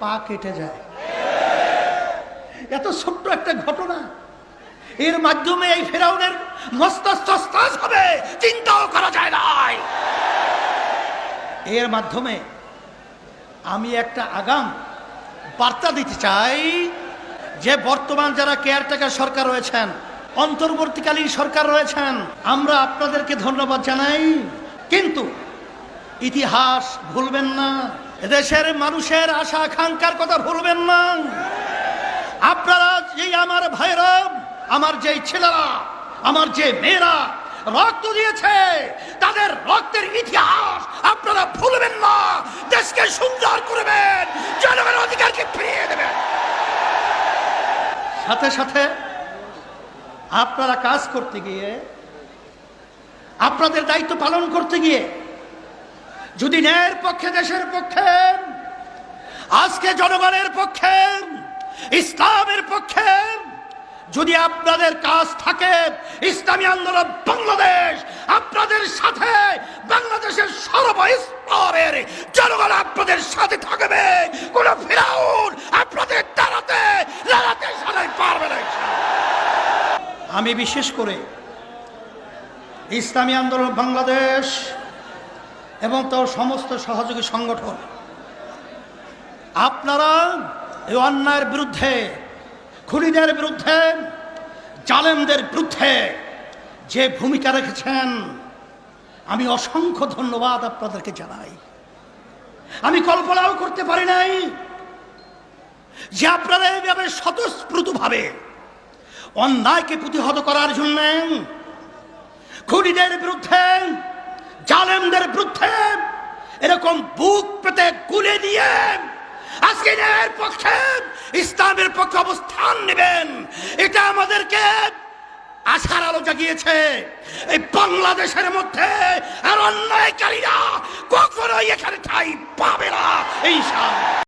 পা কেটে যায়। এত ছোট্ট একটা ঘটনা। এর মাধ্যমে এই ফেরাউনের স্তাস হবে, চিন্তাও করা যায় নাই। এর মাধ্যমে আমি একটা আগাম বার্তা দিতে চাই যে বর্তমান যারা কেয়ারটেকার সরকার রয়েছেন, অন্তর্বর্তীকালীন সরকার রয়েছেন, আমরা আপনাদেরকে ধন্যবাদ জানাই। কিন্তু ইতিহাস ভুলবেন না। দেশের মানুষের আশা আকাঙ্ক্ষার কথা ভুলবেন না। আপনারা যেই আমার ভাইরা, আমার যেই ছেলেরা, আমার যে মেয়েরা রক্ত দিয়েছে, তাদের রক্তের ইতিহাস আপনারা ভুলবেন না। দেশকে সুন্দর করবেন, জনগণের অধিকারকে ফিরিয়ে দেবেন। সাথে সাথে আপনারা কাজ করতে গিয়ে, আপনাদের দায়িত্ব পালন করতে গিয়ে যদি ন্যায়ের পক্ষে, দেশের পক্ষে, আজকে জনগণের পক্ষে, ইসলামের পক্ষে, যদি আপনাদের কাজ থাকে, ইসলামী আন্দোলন বাংলাদেশ, আপনাদের সাথে, বাংলাদেশের সর্বস্তরের জনগণ আপনাদের সাথে থাকবে, কোন ফিরাউন আপনাদের দাঁড়াতে লড়াতে সবাই পারবে না আমি বিশেষ করে ইসলামী আন্দোলন বাংলাদেশ এবং তার সমস্ত সহযোগী সংগঠন। আপনারা এই অন্যায়ের বিরুদ্ধে, খুনিদের বিরুদ্ধে, জালেমদের বিরুদ্ধে যে ভূমিকা রেখেছেন, আমি অসংখ্য ধন্যবাদ আপনাদেরকে জানাই। আমি কল্পনাও করতে পারি নাই যে আপনারা এইভাবে স্বতঃস্ফূর্তভাবে অন্যায়কে প্রতিহত করার জন্য খুনিদের বিরুদ্ধে জালেমদের বিরুদ্ধে এরকম বুক পেতে গুলে নিয়ে আজকে পক্ষে ইসলামের পক্ষে অবস্থান নেবেন। এটা আমাদেরকে আশার আলো জাগিয়েছে। এই বাংলাদেশের মধ্যে আর অন্যায়কারীরা কখনোই এখানে ঠাই পাবে না এই